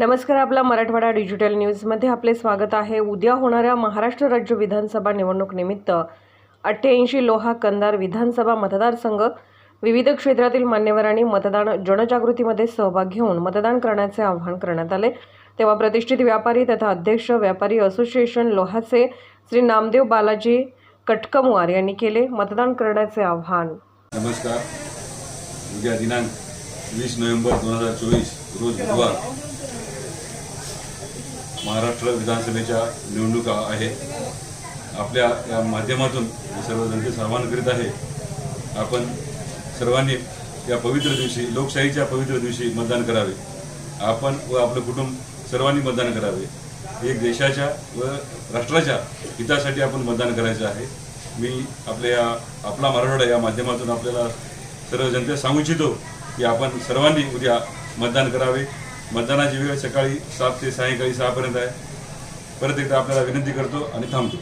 नमस्कार आपला मराठवाडा डिजिटल न्यूजमध्ये आपले स्वागत आहे. उद्या होणाऱ्या महाराष्ट्र राज्य विधानसभा निवडणूक निमित्त अठ्ठ्याऐंशी लोहा कंदार विधानसभा मतदारसंघ विविध क्षेत्रातील मान्यवरांनी मतदान जनजागृतीमध्ये सहभाग घेऊन मतदान करण्याचे आवाहन करण्यात आले. तेव्हा प्रतिष्ठित व्यापारी तथा अध्यक्ष व्यापारी असोसिएशन लोहाचे श्री नामदेव बालाजी कटकमवार यांनी केले मतदान करण्याचे आवाहन. नमस्कार. उद्या दिनांक वीस नोव्हेंबर दोन हजार चोवीस रोज बुधवार महाराष्ट्र विधानसभेच्या निवडणुका आहे. आपल्या या माध्यमातून हे सर्व जनतेचं आवाहन करीत आहे. आपण सर्वांनी या पवित्र दिवशी लोकशाहीच्या पवित्र दिवशी मतदान करावे. आपण व आपलं कुटुंब सर्वांनी मतदान करावे. एक देशाच्या व राष्ट्राच्या हितासाठी आपण मतदान करायचं आहे. मी आपल्या या आपला मराठवाडा या माध्यमातून आपल्याला सर्व जनतेला सांगू इच्छितो की आपण सर्वांनी उद्या मतदान करावे. मतदानाची वेळ सकाळी सात ते सायंकाळी सहापर्यंत आहे. परत एकदा आपल्याला विनंती करतो आणि थांबतो.